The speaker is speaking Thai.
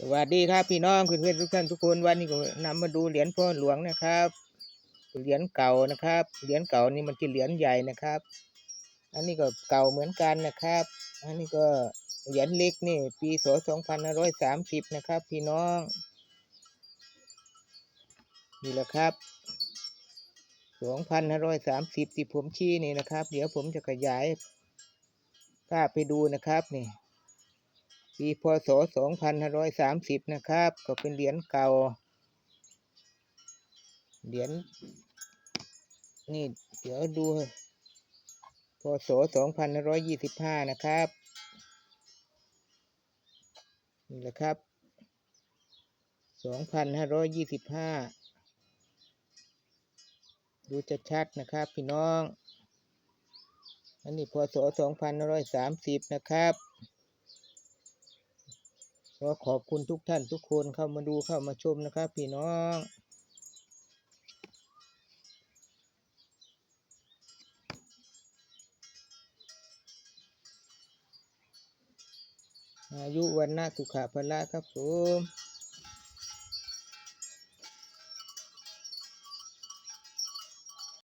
สวัสดีครับพี่น้องเพื่อนๆทุกท่านทุกคนวันนี้ก็นำมาดูเหรียญพ่อหลวงนะครับ เหรียญเก่านะครับ เหรียญเก่านี่มันจะเหรียญใหญ่นะครับ อันนี้ก็เก่าเหมือนกันนะครับ อันนี้ก็เหรียญเล็กนี่ปีศสองพันห้าร้อยสามสิบนะครับ พี่น้องนี่แหละครับสองพันห้าร้อยสามสิบที่ผมชี้นี่นะครับ เดี๋ยวผมจะขยายภาพไปดูนะครับนี่ ปีพศสองพันห้าร้อยสามสิบนะครับ ก็เป็นเหรียญเก่า เหรียญนี่เดี๋ยวดู พศสองพันห้าร้อยยี่สิบห้านะครับ นี่แหละครับสองพันห้าร้อยยี่สิบห้าดูจะชัดนะครับพี่น้อง อันนี้พศสองพันห้าร้อยสามสิบนะครับ ขอขอบคุณทุกท่านทุกคนเข้ามาดูเข้ามาชมนะครับพี่น้องอายุวันนาสุขะพละครับผม